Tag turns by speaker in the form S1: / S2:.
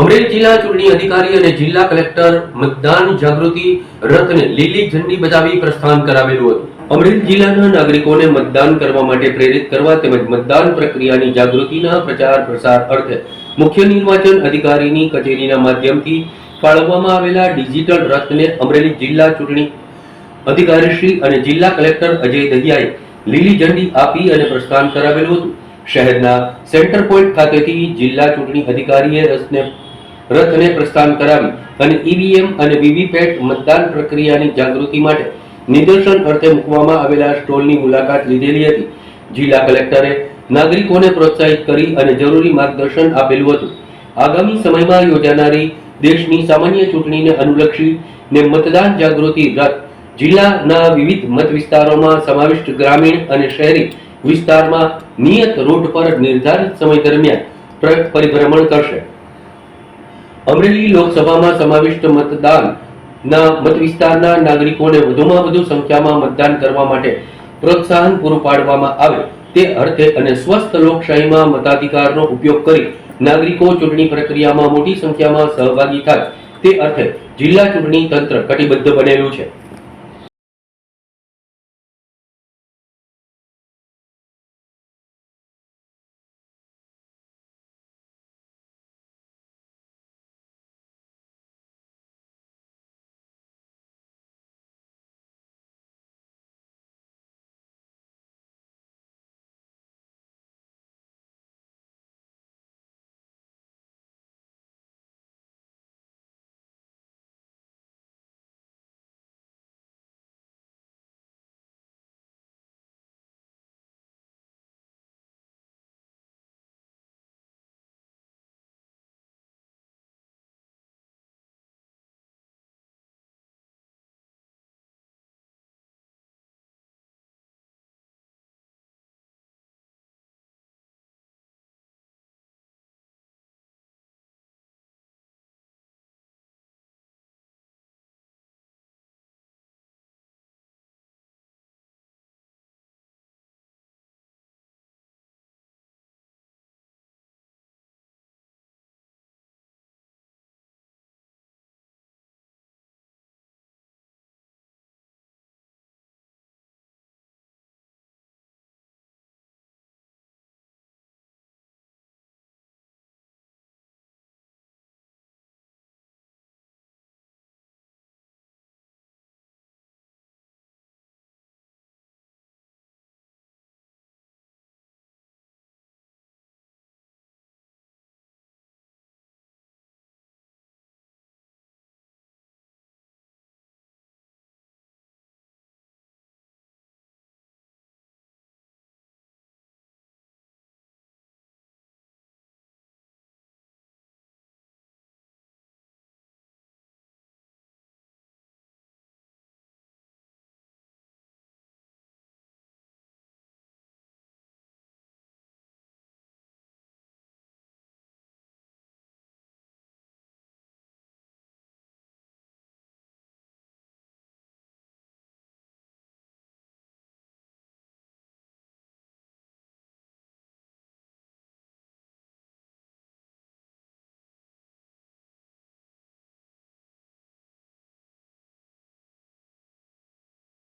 S1: અમરેલી જિલ્લા ચૂંટણી અધિકારી અને જિલ્લા કલેક્ટર મતદાન જાગૃતિ રથને લીલી ઝંડી બતાવી પ્રસ્થાન કરાવેલું હતું. અમરેલી જિલ્લાના નાગરિકોને મતદાન કરવા માટે પ્રેરિત કરવા તેમજ મતદાન પ્રક્રિયાની જાગૃતિના પ્રચાર પ્રસાર અર્થે મુખ્ય નિર્વાચન અધિકારીની કચેરીના માધ્યમથી ફાળવવામાં આવેલા ડિજિટલ રથને અમરેલી જિલ્લા ચૂંટણી અધિકારીશ્રી અને જિલ્લા કલેક્ટર અજય દહિયાએ લીલી ઝંડી આપી અને પ્રસ્થાન કરાવેલું હતું. શહેરના સેન્ટર પોઈન્ટ ખાતેથી જિલ્લા ચૂંટણી અધિકારીએ રથને રથને પ્રસ્થાન કરાવી અને ઈવીએમ અને વીવીપેટ મતદાન પ્રક્રિયાની જાગૃતિ માટે નિદર્શન અર્થે મૂકવામાં આવેલા સ્ટોલની મુલાકાત લીધેલી હતી. જિલ્લા કલેક્ટરે નાગરિકોને પ્રોત્સાહિત કરી અને જરૂરી માર્ગદર્શન આપેલું હતું. આગામી સમયમાં યોજાનારી દેશની સામાન્ય ચૂંટણીને અનુલક્ષી ને મતદાન જાગૃતિ રથ જિલ્લાના વિવિધ મત વિસ્તારોમાં સમાવિષ્ટ ગ્રામીણ અને શહેરી વિસ્તારમાં નિયત રૂટ પર નિર્ધારિત સમય દરમિયાન ટ્રક પરિભ્રમણ કરશે. અમરેલી લોકસભામાં સમાવિષ્ટ મતદાનના મત વિસ્તારના નાગરિકોને વધુમાં વધુ સંખ્યામાં મતદાન કરવા માટે પ્રોત્સાહન પૂરું પાડવામાં આવે તે અર્થે અને સ્વસ્થ લોકશાહીમાં મતાધિકારનો ઉપયોગ કરી નાગરિકો ચૂંટણી પ્રક્રિયામાં મોટી સંખ્યામાં સહભાગી થાય તે અર્થે જિલ્લા ચૂંટણી તંત્ર કટિબદ્ધ બનેલું છે.